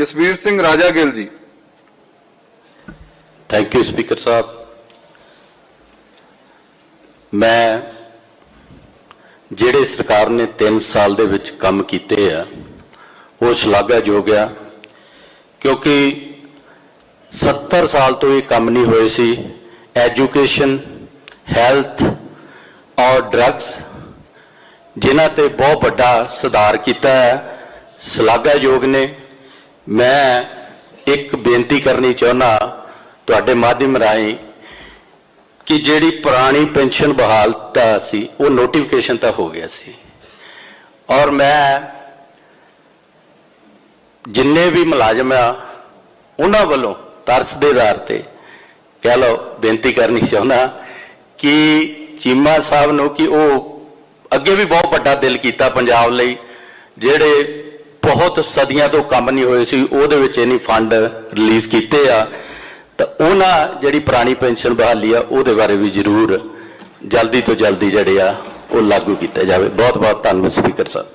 Jasvir Singh Raja Gill ji. Thank you speaker ਸਾਹਿਬ। ਮੈਂ ਜਿਹੜੇ ਸਰਕਾਰ ਨੇ 3 ਸਾਲ ਦੇ ਵਿੱਚ ਕੰਮ ਕੀਤੇ ਆ, ਉਹ ਸ਼ਲਾਘਾਯੋਗ ਆ, ਕਿਉਂਕਿ 70 ਸਾਲ ਤੋਂ ਇਹ ਕੰਮ ਨਹੀਂ ਹੋਏ ਸੀ। ਐਜੂਕੇਸ਼ਨ ਹੈਲਥ ਔਰ ਡਰੱਗਸ ਜਿਨ੍ਹਾਂ ਤੇ ਬਹੁਤ ਵੱਡਾ ਸੁਧਾਰ ਕੀਤਾ ਹੈ, ਸ਼ਲਾਘਾਯੋਗ ਨੇ। ਮੈਂ ਇੱਕ ਬੇਨਤੀ ਕਰਨੀ ਚਾਹੁੰਦਾ ਤੁਹਾਡੇ ਮਾਧਿਅਮ ਰਾਹੀਂ ਕਿ ਜਿਹੜੀ ਪੁਰਾਣੀ ਪੈਨਸ਼ਨ ਬਹਾਲਤਾ ਸੀ, ਉਹ ਨੋਟੀਫਿਕੇਸ਼ਨ ਤਾਂ ਹੋ ਗਿਆ ਸੀ। ਔਰ ਮੈਂ ਜਿੰਨੇ ਵੀ ਮੁਲਾਜ਼ਮ ਆ, ਉਹਨਾਂ ਵੱਲੋਂ ਤਰਸ ਦੇ ਆਧਾਰ ਤੇ ਕਹਿ ਲਓ ਬੇਨਤੀ ਕਰਨੀ ਚਾਹੁੰਦਾ ਕਿ ਚੀਮਾ ਸਾਹਿਬ ਨੂੰ ਕਿ ਉਹ ਅੱਗੇ ਵੀ ਬਹੁਤ ਵੱਡਾ ਦਿਲ ਕੀਤਾ ਪੰਜਾਬ ਲਈ, ਜਿਹੜੇ ਬਹੁਤ ਸਦੀਆਂ ਤੋਂ ਕੰਮ ਨਹੀਂ ਹੋਏ ਸੀ, ਉਹਦੇ ਵਿੱਚ ਇਹਨੀ ਫੰਡ ਰਿਲੀਜ਼ ਕੀਤੇ ਆ। ਤਾਂ ਉਹਨਾਂ ਜਿਹੜੀ ਪੁਰਾਣੀ ਪੈਨਸ਼ਨ ਬਹਾਲੀ ਆ, ਉਹਦੇ ਬਾਰੇ ਵੀ ਜ਼ਰੂਰ ਜਲਦੀ ਤੋਂ ਜਲਦੀ ਜਿਹੜੇ ਆ, ਉਹ ਲਾਗੂ ਕੀਤਾ ਜਾਵੇ। ਬਹੁਤ ਬਹੁਤ ਧੰਨਵਾਦ ਸਪੀਕਰ ਸਾਹਿਬ।